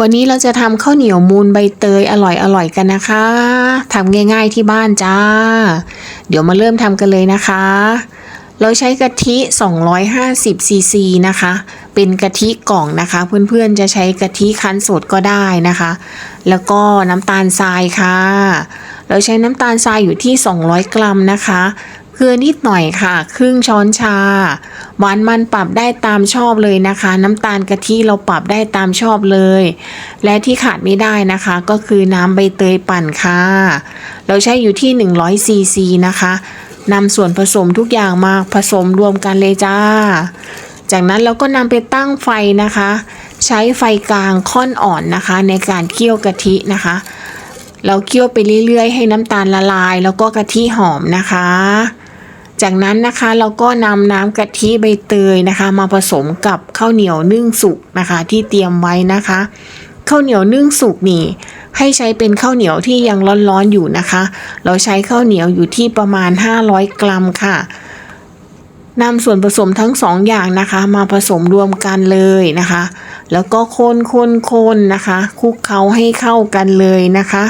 วันนี้เราจะทำข้าวเหนียวมูนใบเตยอร่อยๆกันนะคะทำง่ายๆที่บ้านจ้า เดี๋ยวมาเริ่มทำกันเลยนะคะ เราใช้กะทิ 250ซีซีนะคะ เป็นกะทิกล่องนะคะ เพื่อนๆจะใช้กะทิคั้นสดก็ได้นะคะ แล้วก็น้ำตาลทรายค่ะ เราใช้น้ำตาลทรายอยู่ที่ 200 กรัมนะคะ เกลือนิดหน่อยค่ะ ครึ่งช้อนชา หวานมันปรับได้ตามชอบเลยนะคะ น้ำตาลกะทิเราปรับได้ตามชอบเลย และที่ขาดไม่ได้นะคะ ก็คือน้ำใบเตยปั่นค่ะ เราใช้อยู่ที่100ซีซีนะคะนำส่วนผสมทุกอย่างมาผสมรวมกันเลยจ้า จากนั้นเราก็นำไปตั้งไฟนะคะ ใช้ไฟกลางค่อนอ่อนนะคะ ในการเคี่ยวกะทินะคะ เราเคี่ยวไปเรื่อยๆ ให้น้ำตาลละลาย แล้วก็กะทิหอมนะคะ จากนั้นนะคะเราก็นำน้ำกะทิใบเตยนะคะ มาผสมกับข้าวเหนียวนึ่งสุกนะคะ ที่เตรียมไว้นะคะข้าวเหนียวนึ่งสุกนี่ ให้ใช้เป็นข้าวเหนียวที่ยังร้อนๆอยู่นะคะ เราใช้ข้าวเหนียวอยู่ที่ประมาณ 500 กรัมค่ะนำส่วนผสมทั้งสองอย่างนะคะ มาผสมรวมกันเลยนะคะ แล้วก็คนคนคนนะคะคลุกเคล้าให้เข้ากันเลยนะคะ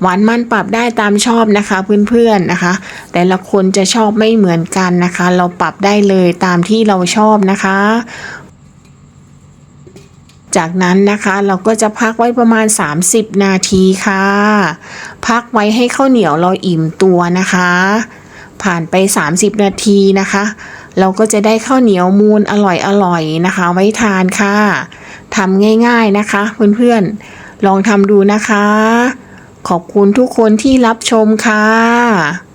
หวานมันปรับได้ตามชอบนะคะเพื่อนๆนะคะ แต่ละคนจะชอบไม่เหมือนกันนะคะ เราปรับได้เลยตามที่เราชอบนะคะ จากนั้นนะคะเราก็จะพักไว้ประมาณ 30 นาทีค่ะ พักไว้ให้ข้าวเหนียวเราอิ่มตัวนะคะ ผ่านไป 30 นาทีนะคะเราก็จะได้ข้าวเหนียวมูนอร่อยๆนะคะ ไว้ทานค่ะทำง่ายๆนะคะ เพื่อนๆ ลองทำดูนะคะ ขอบคุณทุกคนที่รับชมค่ะ